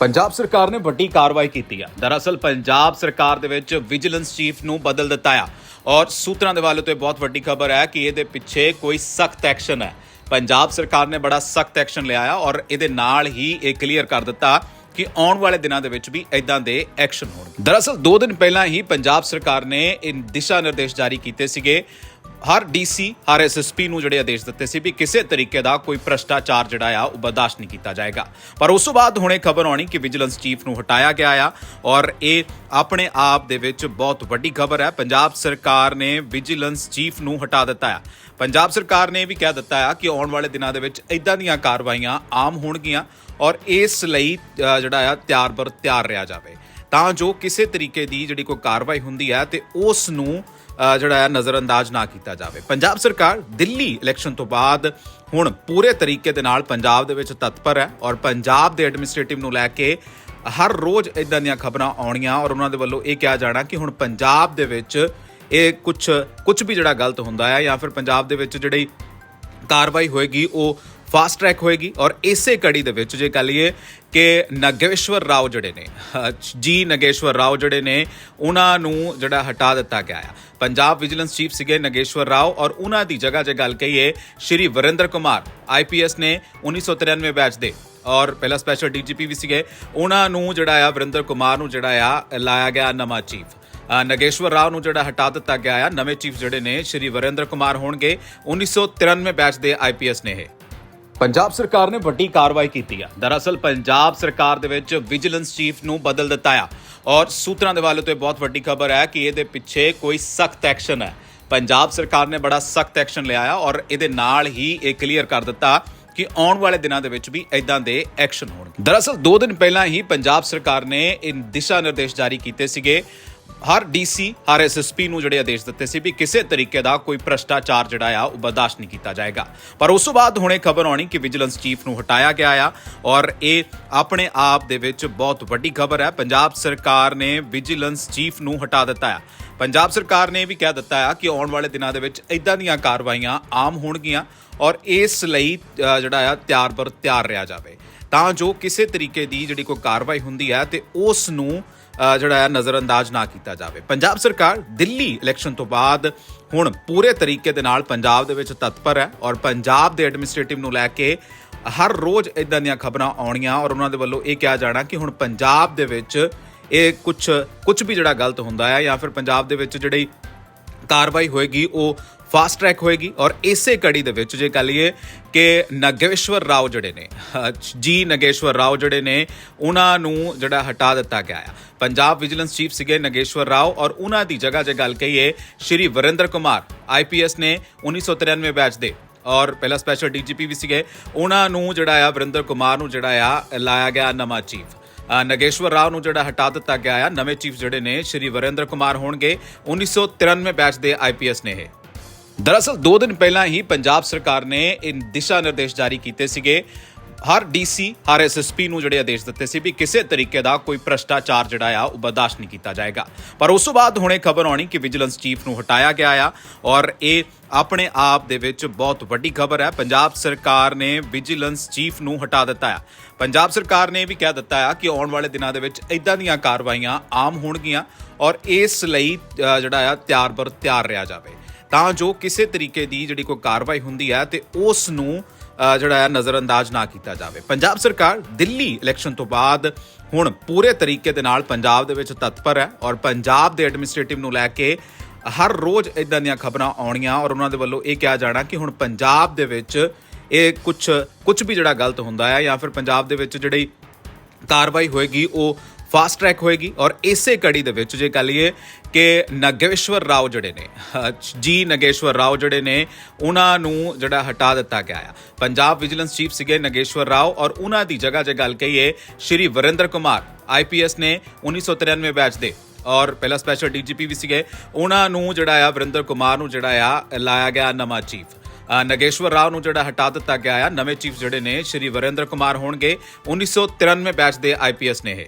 ਪੰਜਾਬ ਸਰਕਾਰ ਨੇ ਵੱਡੀ ਕਾਰਵਾਈ ਕੀਤੀ ਹੈ ਦਰਅਸਲ, ਪੰਜਾਬ ਸਰਕਾਰ ਦੇ ਵਿੱਚ ਵਿਜੀਲੈਂਸ ਚੀਫ ਨੂੰ ਬਦਲ ਦਿੱਤਾ ਆ। ਔਰ ਸੂਤਰਾਂ ਦੇ ਵੱਲੋਂ ਤੇ ਬਹੁਤ ਵੱਡੀ ਖਬਰ ਹੈ ਕਿ ਇਹਦੇ ਪਿੱਛੇ ਕੋਈ ਸਖਤ ਐਕਸ਼ਨ ਹੈ। ਪੰਜਾਬ ਸਰਕਾਰ ਨੇ ਬੜਾ ਸਖਤ ਐਕਸ਼ਨ ਲਿਆ ਆ ਔਰ ਇਹਦੇ ਨਾਲ ਹੀ ਇਹ ਕਲੀਅਰ ਕਰ ਦਿੱਤਾ ਕਿ ਆਉਣ ਵਾਲੇ ਦਿਨਾਂ ਦੇ ਵਿੱਚ ਵੀ ਇਦਾਂ ਦੇ ਐਕਸ਼ਨ ਹੋਣਗੇ। ਦਰਅਸਲ 2 ਦਿਨ ਪਹਿਲਾਂ ਹੀ ਪੰਜਾਬ ਸਰਕਾਰ ਨੇ ਇਹ ਦਿਸ਼ਾ ਨਿਰਦੇਸ਼ ਜਾਰੀ ਕੀਤੇ ਸੀਗੇ ਹਰ ਡੀਸੀ ਹਰ ਐਸਐਸਪੀ ਨੂੰ ਜਿਹੜੇ ਆਦੇਸ਼ ਦਿੱਤੇ ਸੀ ਵੀ ਕਿਸੇ ਤਰੀਕੇ ਦਾ ਕੋਈ ਭ੍ਰਸ਼ਟਾਚਾਰ ਜਿਹੜਾ ਆ, ਉਹ ਬਰਦਾਸ਼ਤ ਨਹੀਂ ਕੀਤਾ ਜਾਏਗਾ। ਪਰ ਉਸ ਤੋਂ ਬਾਅਦ ਹੁਣੇ ਖਬਰ ਆਉਣੀ ਕਿ ਵਿਜੀਲੈਂਸ ਚੀਫ ਨੂੰ ਹਟਾਇਆ ਗਿਆ ਆ ਔਰ ਇਹ ਆਪਣੇ ਆਪ ਦੇ ਵਿੱਚ ਬਹੁਤ ਵੱਡੀ ਖਬਰ ਹੈ। ਪੰਜਾਬ ਸਰਕਾਰ ਨੇ ਵਿਜੀਲੈਂਸ ਚੀਫ ਨੂੰ ਹਟਾ ਦਿੱਤਾ ਆ। ਪੰਜਾਬ ਸਰਕਾਰ ਨੇ ਇਹ ਵੀ ਕਹਿ ਦਿੱਤਾ ਆ ਕਿ ਆਉਣ ਵਾਲੇ ਦਿਨਾਂ ਦੇ ਵਿੱਚ ਇਦਾਂ ਦੀਆਂ ਕਾਰਵਾਈਆਂ ਆਮ ਹੋਣਗੀਆਂ ਔਰ ਇਸ ਲਈ ਜਿਹੜਾ ਆ ਤਿਆਰ ਬਰ ਤਿਆਰ ਰਿਹਾ ਜਾਵੇ। ਤਾਂ ਜੋ ਕਿਸੇ ਤਰੀਕੇ ਦੀ ਜਿਹੜੀ ਕੋਈ ਕਾਰਵਾਈ ਹੁੰਦੀ ਹੈ ਤੇ ਉਸ ਨੂੰ ਜਿਹੜਾ ਹੈ, ਨਜ਼ਰਅੰਦਾਜ਼ ਨਾ ਕੀਤਾ ਜਾਵੇ। ਪੰਜਾਬ ਸਰਕਾਰ ਦਿੱਲੀ ਇਲੈਕਸ਼ਨ ਤੋਂ ਬਾਅਦ ਹੁਣ ਪੂਰੇ ਤਰੀਕੇ ਦੇ ਨਾਲ ਪੰਜਾਬ ਦੇ ਵਿੱਚ ਤਤਪਰ ਹੈ ਔਰ ਪੰਜਾਬ ਦੇ ਐਡਮਿਨਿਸਟ੍ਰੇਟਿਵ ਨੂੰ ਲੈ ਕੇ ਹਰ ਰੋਜ਼ ਇਦਾਂ ਦੀਆਂ ਖਬਰਾਂ ਆਉਣੀਆਂ ਔਰ ਉਹਨਾਂ ਦੇ ਵੱਲੋਂ ਇਹ ਕਿਹਾ ਜਾਣਾ ਕਿ ਹੁਣ ਪੰਜਾਬ ਦੇ ਵਿੱਚ ਇਹ ਕੁਝ ਕੁਝ ਵੀ ਜਿਹੜਾ ਗਲਤ ਹੁੰਦਾ ਹੈ ਜਾਂ ਫਿਰ ਪੰਜਾਬ ਦੇ ਵਿੱਚ ਜਿਹੜੀ ਕਾਰਵਾਈ ਹੋਏਗੀ, ਉਹ ਫਾਸਟ ਟਰੈਕ ਹੋਏਗੀ ਔਰ ਇਸੇ ਕੜੀ ਦੇ ਵਿੱਚ ਜੇ ਕਹੀਏ ਕਿ ਨਗੇਸ਼ਵਰ ਰਾਓ ਜਿਹੜੇ ਨੇ ਜੀ ਨਗੇਸ਼ਵਰ ਰਾਓ ਜਿਹੜੇ ਨੇ, ਉਹਨਾਂ ਨੂੰ ਜਿਹੜਾ ਹਟਾ ਦਿੱਤਾ ਗਿਆ ਆ। ਪੰਜਾਬ ਵਿਜੀਲੈਂਸ ਚੀਫ ਸੀਗੇ ਨਗੇਸ਼ਵਰ ਰਾਓ ਔਰ ਉਹਨਾਂ ਦੀ ਜਗ੍ਹਾ ਜੇ ਗੱਲ ਕਹੀਏ ਸ਼੍ਰੀ ਵਰਿੰਦਰ ਕੁਮਾਰ ਆਈਪੀਐਸ ਨੇ 1993 ਬੈਚ ਦੇ ਔਰ ਪਹਿਲਾ ਸਪੈਸ਼ਲ ਡੀਜੀਪੀ ਵੀ ਸੀਗੇ, ਉਹਨਾਂ ਨੂੰ ਜਿਹੜਾ ਆ ਵਰਿੰਦਰ ਕੁਮਾਰ ਨੂੰ ਜਿਹੜਾ ਆ ਲਾਇਆ ਗਿਆ ਨਵਾਂ ਚੀਫ ਨਗੇਸ਼ਵਰ ਰਾਓ ਨੂੰ ਜਿਹੜਾ ਹਟਾ ਦਿੱਤਾ ਗਿਆ ਆ, ਨਵੇਂ ਚੀਫ ਜਿਹੜੇ ਨੇ, ਸ਼੍ਰੀ ਵਰਿੰਦਰ ਕੁਮਾਰ ਹੋਣਗੇ 1993 ਬੈਚ ਦੇ ਆਈਪੀਐਸ ਨੇ ਇਹ। ਪੰਜਾਬ ਸਰਕਾਰ ਨੇ ਵੱਡੀ ਕਾਰਵਾਈ ਕੀਤੀ ਆ। ਦਰਅਸਲ, ਪੰਜਾਬ ਸਰਕਾਰ ਦੇ ਵਿੱਚ ਵਿਜੀਲੈਂਸ ਚੀਫ ਨੂੰ ਬਦਲ ਦਿੱਤਾ ਆ। ਔਰ ਸੂਤਰਾਂ ਦੇ ਵੱਲੋਂ ਇਹ ਬਹੁਤ ਵੱਡੀ ਖਬਰ ਹੈ ਕਿ ਇਹਦੇ ਪਿੱਛੇ ਕੋਈ ਸਖਤ ਐਕਸ਼ਨ ਹੈ। ਪੰਜਾਬ ਸਰਕਾਰ ਨੇ ਬੜਾ ਸਖਤ ਐਕਸ਼ਨ ਲਿਆ ਆ ਔਰ ਇਹਦੇ ਨਾਲ ਹੀ ਇਹ ਕਲੀਅਰ ਕਰ ਦਿੱਤਾ ਕਿ ਆਉਣ ਵਾਲੇ ਦਿਨਾਂ ਦੇ ਵਿੱਚ ਵੀ ਇਦਾਂ ਦੇ ਐਕਸ਼ਨ ਹੋਣਗੇ। ਦਰਅਸਲ 2 ਦਿਨ ਪਹਿਲਾਂ ਹੀ ਪੰਜਾਬ ਸਰਕਾਰ ਨੇ ਇਹ ਦਿਸ਼ਾ ਨਿਰਦੇਸ਼ ਜਾਰੀ ਕੀਤੇ ਸੀਗੇ ਹਰ ਡੀਸੀ ਹਰ ਐਸਐਸਪੀ ਨੂੰ ਜਿਹੜੇ ਆਦੇਸ਼ ਦਿੱਤੇ ਸੀ ਵੀ ਕਿਸੇ ਤਰੀਕੇ ਦਾ ਕੋਈ ਭ੍ਰਸ਼ਟਾਚਾਰ ਜਿਹੜਾ ਆ, ਉਹ ਬਰਦਾਸ਼ਤ ਨਹੀਂ ਕੀਤਾ ਜਾਏਗਾ। ਪਰ ਉਸ ਤੋਂ ਬਾਅਦ ਹੁਣੇ ਖਬਰ ਆਉਣੀ ਕਿ ਵਿਜੀਲੈਂਸ ਚੀਫ ਨੂੰ ਹਟਾਇਆ ਗਿਆ ਆ ਔਰ ਇਹ ਆਪਣੇ ਆਪ ਦੇ ਵਿੱਚ ਬਹੁਤ ਵੱਡੀ ਖਬਰ ਹੈ। ਪੰਜਾਬ ਸਰਕਾਰ ਨੇ ਵਿਜੀਲੈਂਸ ਚੀਫ ਨੂੰ ਹਟਾ ਦਿੱਤਾ ਆ। ਪੰਜਾਬ ਸਰਕਾਰ ਨੇ ਇਹ ਵੀ ਕਹਿ ਦਿੱਤਾ ਆ ਕਿ ਆਉਣ ਵਾਲੇ ਦਿਨਾਂ ਦੇ ਵਿੱਚ ਇਦਾਂ ਦੀਆਂ ਕਾਰਵਾਈਆਂ ਆਮ ਹੋਣਗੀਆਂ ਔਰ ਇਸ ਲਈ ਜਿਹੜਾ ਆ ਤਿਆਰ ਬਰ ਤਿਆਰ ਰਿਹਾ ਜਾਵੇ। ਤਾਂ ਜੋ ਕਿਸੇ ਤਰੀਕੇ ਦੀ ਜਿਹੜੀ ਕੋਈ ਕਾਰਵਾਈ ਹੁੰਦੀ ਹੈ ਤੇ ਉਸ ਨੂੰ ਜਿਹੜਾ ਹੈ, ਨਜ਼ਰਅੰਦਾਜ਼ ਨਾ ਕੀਤਾ ਜਾਵੇ। ਪੰਜਾਬ ਸਰਕਾਰ ਦਿੱਲੀ ਇਲੈਕਸ਼ਨ ਤੋਂ ਬਾਅਦ ਹੁਣ ਪੂਰੇ ਤਰੀਕੇ ਦੇ ਨਾਲ ਪੰਜਾਬ ਦੇ ਵਿੱਚ ਤਤਪਰ ਹੈ ਔਰ ਪੰਜਾਬ ਦੇ ਐਡਮਿਨਿਸਟ੍ਰੇਟਿਵ ਨੂੰ ਲੈ ਕੇ ਹਰ ਰੋਜ਼ ਇਦਾਂ ਦੀਆਂ ਖਬਰਾਂ ਆਉਣੀਆਂ ਔਰ ਉਹਨਾਂ ਦੇ ਵੱਲੋਂ ਇਹ ਕਿਹਾ ਜਾਣਾ ਕਿ ਹੁਣ ਪੰਜਾਬ ਦੇ ਵਿੱਚ ਇਹ ਕੁਝ ਕੁਝ ਵੀ ਜਿਹੜਾ ਗਲਤ ਹੁੰਦਾ ਹੈ ਜਾਂ ਫਿਰ ਪੰਜਾਬ ਦੇ ਵਿੱਚ ਜਿਹੜੀ ਕਾਰਵਾਈ ਹੋਏਗੀ, ਉਹ ਫਾਸਟ ਟਰੈਕ ਹੋਏਗੀ ਔਰ ਇਸੇ ਕੜੀ ਦੇ ਵਿੱਚ ਜੇ ਕਹੀਏ ਕਿ ਨਗੇਸ਼ਵਰ ਰਾਓ ਜਿਹੜੇ ਨੇ ਜੀ ਨਗੇਸ਼ਵਰ ਰਾਓ ਜਿਹੜੇ ਨੇ, ਉਹਨਾਂ ਨੂੰ ਜਿਹੜਾ ਹਟਾ ਦਿੱਤਾ ਗਿਆ ਆ। ਪੰਜਾਬ ਵਿਜੀਲੈਂਸ ਚੀਫ ਸੀਗੇ ਨਗੇਸ਼ਵਰ ਰਾਓ ਔਰ ਉਹਨਾਂ ਦੀ ਜਗ੍ਹਾ ਜੇ ਗੱਲ ਕਹੀਏ ਸ਼੍ਰੀ ਵਰਿੰਦਰ ਕੁਮਾਰ ਆਈਪੀਐਸ ਨੇ 1993 ਬੈਚ ਦੇ ਔਰ ਪਹਿਲਾ ਸਪੈਸ਼ਲ ਡੀਜੀਪੀ ਵੀ ਸੀਗੇ, ਉਹਨਾਂ ਨੂੰ ਜਿਹੜਾ ਆ ਵਰਿੰਦਰ ਕੁਮਾਰ ਨੂੰ ਜਿਹੜਾ ਆ ਲਾਇਆ ਗਿਆ ਨਵਾਂ ਚੀਫ ਨਗੇਸ਼ਵਰ ਰਾਓ ਨੂੰ ਜਿਹੜਾ ਹਟਾ ਦਿੱਤਾ ਗਿਆ ਆ, ਨਵੇਂ ਚੀਫ ਜਿਹੜੇ ਨੇ, ਸ਼੍ਰੀ ਵਰਿੰਦਰ ਕੁਮਾਰ ਹੋਣਗੇ 1993 ਬੈਚ ਦੇ ਆਈਪੀਐਸ ਨੇ ਇਹ। ਦਰਅਸਲ 2 ਦਿਨ ਪਹਿਲਾਂ ਹੀ ਪੰਜਾਬ ਸਰਕਾਰ ਨੇ ਇਹ ਦਿਸ਼ਾ ਨਿਰਦੇਸ਼ ਜਾਰੀ ਕੀਤੇ ਸੀਗੇ। ਹਰ ਡੀਸੀ ਹਰ ਐਸਐਸਪੀ ਨੂੰ ਜਿਹੜੇ ਆਦੇਸ਼ ਦਿੱਤੇ ਸੀ ਵੀ ਕਿਸੇ ਤਰੀਕੇ ਦਾ ਕੋਈ ਭ੍ਰਸ਼ਟਾਚਾਰ ਜਿਹੜਾ ਆ, ਉਹ ਬਰਦਾਸ਼ਤ ਨਹੀਂ ਕੀਤਾ ਜਾਏਗਾ। ਪਰ ਉਸ ਤੋਂ ਬਾਅਦ ਹੁਣੇ ਖਬਰ ਆਉਣੀ ਕਿ ਵਿਜੀਲੈਂਸ ਚੀਫ ਨੂੰ ਹਟਾਇਆ ਗਿਆ ਆ ਔਰ ਇਹ ਆਪਣੇ ਆਪ ਦੇ ਵਿੱਚ ਬਹੁਤ ਵੱਡੀ ਖਬਰ ਹੈ। ਪੰਜਾਬ ਸਰਕਾਰ ਨੇ ਵਿਜੀਲੈਂਸ ਚੀਫ ਨੂੰ ਹਟਾ ਦਿੱਤਾ ਆ। ਪੰਜਾਬ ਸਰਕਾਰ ਨੇ ਇਹ ਵੀ ਕਹਿ ਦਿੱਤਾ ਆ ਕਿ ਆਉਣ ਵਾਲੇ ਦਿਨਾਂ ਦੇ ਵਿੱਚ ਇਦਾਂ ਦੀਆਂ ਕਾਰਵਾਈਆਂ ਆਮ ਹੋਣਗੀਆਂ ਔਰ ਇਸ ਲਈ ਜਿਹੜਾ ਆ, ਤਿਆਰ ਬਰ, ਤਿਆਰ ਰਿਹਾ ਜਾਵੇ। ਤਾਂ ਜੋ ਕਿਸੇ ਤਰੀਕੇ ਦੀ ਜਿਹੜੀ ਕੋਈ ਕਾਰਵਾਈ ਹੁੰਦੀ ਹੈ ਤੇ ਉਸ ਨੂੰ ਜਿਹੜਾ ਹੈ, ਨਜ਼ਰਅੰਦਾਜ਼ ਨਾ ਕੀਤਾ ਜਾਵੇ। ਪੰਜਾਬ ਸਰਕਾਰ ਦਿੱਲੀ ਇਲੈਕਸ਼ਨ ਤੋਂ ਬਾਅਦ ਹੁਣ ਪੂਰੇ ਤਰੀਕੇ ਦੇ ਨਾਲ ਪੰਜਾਬ ਦੇ ਵਿੱਚ ਤਤਪਰ ਹੈ ਔਰ ਪੰਜਾਬ ਦੇ ਐਡਮਿਨਿਸਟ੍ਰੇਟਿਵ ਨੂੰ ਲੈ ਕੇ ਹਰ ਰੋਜ਼ ਇਦਾਂ ਦੀਆਂ ਖਬਰਾਂ ਆਉਣੀਆਂ ਔਰ ਉਹਨਾਂ ਦੇ ਵੱਲੋਂ ਇਹ ਕਿਹਾ ਜਾਣਾ ਕਿ ਹੁਣ ਪੰਜਾਬ ਦੇ ਵਿੱਚ ਇਹ ਕੁਝ ਕੁਝ ਵੀ ਜਿਹੜਾ ਗਲਤ ਹੁੰਦਾ ਹੈ ਜਾਂ ਫਿਰ ਪੰਜਾਬ ਦੇ ਵਿੱਚ ਜਿਹੜੀ ਕਾਰਵਾਈ ਹੋਏਗੀ, ਉਹ ਫਾਸਟ ਟਰੈਕ ਹੋਏਗੀ ਔਰ ਇਸੇ ਕੜੀ ਦੇ ਵਿੱਚ ਜੇ ਕਹੀਏ ਕਿ ਨਗੇਸ਼ਵਰ ਰਾਓ ਜਿਹੜੇ ਨੇ ਅਹ, ਜੀ ਨਗੇਸ਼ਵਰ ਰਾਓ ਜਿਹੜੇ ਨੇ ਉਹਨਾਂ ਨੂੰ ਜਿਹੜਾ ਹਟਾ ਦਿੱਤਾ ਗਿਆ ਆ ਪੰਜਾਬ ਵਿਜੀਲੈਂਸ ਚੀਫ ਸੀਗੇ ਨਗੇਸ਼ਵਰ ਰਾਓ ਔਰ ਉਹਨਾਂ ਦੀ ਜਗ੍ਹਾ ਜੇ ਗੱਲ ਕਹੀਏ ਸ਼੍ਰੀ ਵਰਿੰਦਰ ਕੁਮਾਰ ਆਈਪੀਐਸ ਨੇ 1993 ਬੈਚ ਦੇ ਔਰ ਪਹਿਲਾ ਸਪੈਸ਼ਲ ਡੀਜੀਪੀ ਵੀ ਸੀਗੇ ਉਹਨਾਂ ਨੂੰ ਜਿਹੜਾ ਆ ਵਰਿੰਦਰ ਕੁਮਾਰ ਨੂੰ ਜਿਹੜਾ ਆ ਲਾਇਆ ਗਿਆ ਨਵਾਂ ਚੀਫ ਅ, ਨਗੇਸ਼ਵਰ ਰਾਓ ਨੂੰ ਜਿਹੜਾ ਹਟਾ ਦਿੱਤਾ ਗਿਆ ਆ ਨਵੇਂ ਚੀਫ ਜਿਹੜੇ ਨੇ ਸ਼੍ਰੀ ਵਰਿੰਦਰ ਕੁਮਾਰ ਹੋਣਗੇ 1993 ਬੈਚ ਦੇ ਆਈਪੀਐਸ ਨੇ ਇਹ